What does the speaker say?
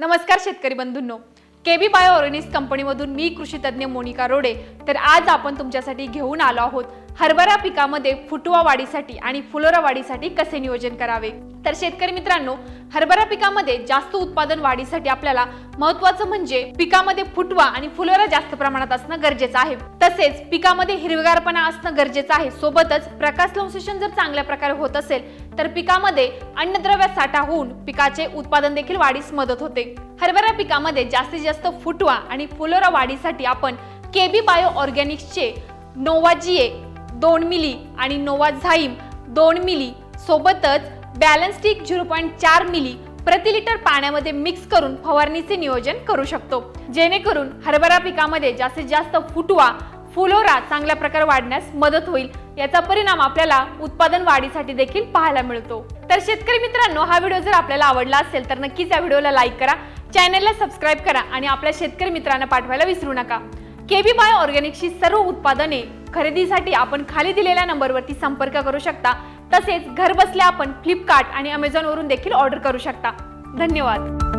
नमस्कार शेतकरी बंधूंनो. केबी बायो ऑर्गॅनिक्स कंपनीमधून मी कृषी तज्ज्ञ मोनिका रोडे. तर आज आपण तुमच्यासाठी घेऊन आलो आहोत हरभरा पिकामध्ये फुटवा वाढीसाठी आणि फुलोरा वाढीसाठी कसे नियोजन करावे? तर शेतकरी मित्रांनो हरभरा पिकामध्ये जास्त उत्पादन वाढीसाठी आपल्याला महत्वाचं म्हणजे पिकामध्ये फुटवा आणि फुलोरा जास्त प्रमाणात असणं गरजेचं आहे. तसेच पिकामध्ये हिरवेगारपणा असणं गरजेचं आहे. सोबतच प्रकाश संश्लेषण जर चांगल्या प्रकारे होत असेल तर पिकामध्ये अन्नद्रव्य साठा होऊन पिकाचे उत्पादन देखील वाढीस मदत होते. हरभरा पिकामध्ये जास्तीत जास्त फुटवा आणि फुलोरा वाढीसाठी आपण केबी बायो ऑर्गॅनिक्सचे नोवाजीए दोन मिली आणि नोवा झाईम दोन मिली सोबतच बॅलन्स्टिक झिरो पॉईंट चार मिली प्रति लिटर पाण्यामध्ये मिक्स करून फवारणीचे नियोजन करू शकतो. जेणेकरून हरभरा पिकामध्ये जास्तीत जास्त फुटवा फुलोरा चांगल्या प्रकारे वाढण्यास मदत होईल. याचा परिणाम आपल्याला उत्पादन वाढीसाठी देखील पाहायला मिळतो. तर शेतकरी मित्रांनो हा व्हिडिओ जर आपल्याला आवडला असेल तर नक्कीच या व्हिडिओला लाईक करा. चॅनलला सबस्क्राईब करा आणि आपल्या शेतकरी मित्रांना पाठवायला विसरू नका. केबी बाय ऑर्गॅनिकची सर्व उत्पादने खरेदीसाठी आपण खाली दिलेल्या नंबरवरती संपर्क करू शकता. तसेच घरबसल्या आपण फ्लिपकार्ट आणि अमेझॉनवरून देखील ऑर्डर करू शकता. धन्यवाद.